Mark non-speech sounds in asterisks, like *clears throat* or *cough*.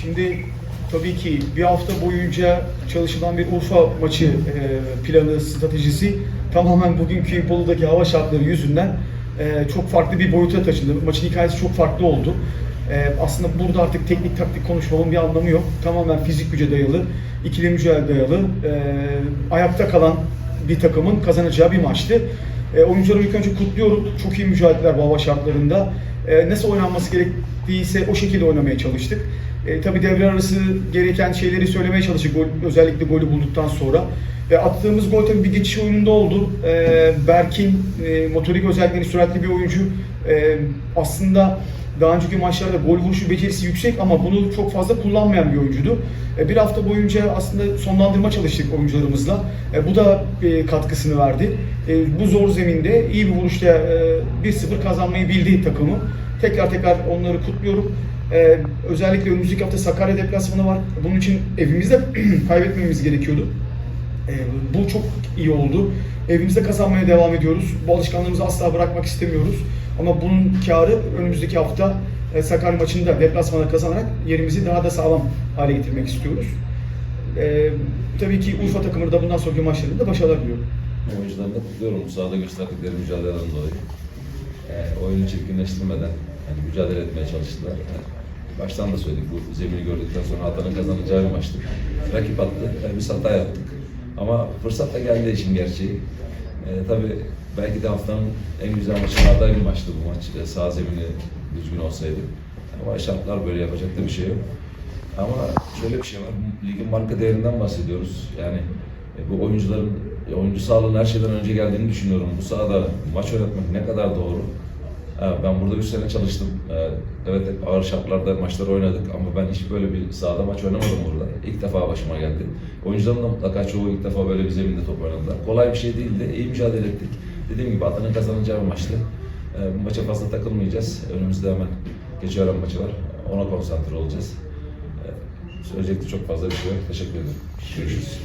Şimdi tabii ki bir hafta boyunca çalışılan bir Urfa maçı e, planı, stratejisi tamamen bugünkü Bolu'daki hava şartları yüzünden e, çok farklı bir boyuta taşındı. Maçın hikayesi çok farklı oldu. E, aslında burada artık teknik taktik konuşmamın bir anlamı yok. Tamamen fizik güce dayalı, ikili mücadele dayalı, e, ayakta kalan bir takımın kazanacağı bir maçtı. E, oyuncuları ilk önce kutluyorum. Çok iyi mücadeleler bu hava şartlarında. E, nasıl oynanması gerektiyse o şekilde oynamaya çalıştık. E, tabii devre arası gereken şeyleri söylemeye çalıştık gol, özellikle golü bulduktan sonra. E, attığımız gol tabii bir geçiş oyununda oldu. E, Berk'in e, motorik özellikleri süratli bir oyuncu. E, aslında daha önceki maçlarda gol vuruşu becerisi yüksek ama bunu çok fazla kullanmayan bir oyuncuydu. E, Bir hafta boyunca aslında sonlandırma çalıştık oyuncularımızla. E, Bu da e, katkısını verdi. Bu zor zeminde iyi bir vuruşla e, 1-0 kazanmayı bildi takımı. Tekrar tekrar onları kutluyorum. Özellikle önümüzdeki hafta Sakarya deplasmanı var. Bunun için evimizde *clears throat* kaybetmemiz gerekiyordu. E, bu çok iyi oldu. Evimizde kazanmaya devam ediyoruz. Bu alışkanlığımızı asla bırakmak istemiyoruz. Ama bunun karı önümüzdeki hafta e, Sakarya maçında deplasmana kazanarak yerimizi daha da sağlam hale getirmek istiyoruz. E, tabii ki Urfa takımını da bundan sonraki maçlarında başarılar diliyorum. Oyuncularını da kutluyorum bu sahada gösterdikleri mücadeleden dolayı. Ee, oyunu çirkinleştirmeden yani mücadele etmeye çalıştılar. Yani baştan da söyledik bu zemini gördükten sonra Atan'ın kazanacağı bir maçtı. Rakip attı, yani biz hata yaptık. Ama fırsat da geldi işin gerçeği. Ee, tabii belki de haftanın en güzel maçlardan bir maçtı bu maç. Ee, sağ zemini düzgün olsaydı. Ama şartlar böyle yapacak da bir şey yok. Ama şöyle bir şey var, ligin marka değerinden bahsediyoruz. Yani e, bu oyuncuların, e, oyuncu sağlığının her şeyden önce geldiğini düşünüyorum. Bu sahada maç oynatmak ne kadar doğru? Ben burada 3 sene çalıştım. Evet hep ağır şartlarda maçlar oynadık ama ben hiç böyle bir sahada maç oynamadım burada. İlk defa başıma geldi. Oyuncuların da mutlaka çoğu ilk defa böyle bir zeminde top oynadılar. Kolay bir şey değildi, iyi mücadele ettik. Dediğim gibi Atan'ın kazanacağı bir maçtı. Bu maça fazla takılmayacağız. Önümüzde hemen Keçiören maçı var. Ona konsantre olacağız. Söyleyecek çok fazla bir şey yok. Teşekkür ederim. Görüşürüz.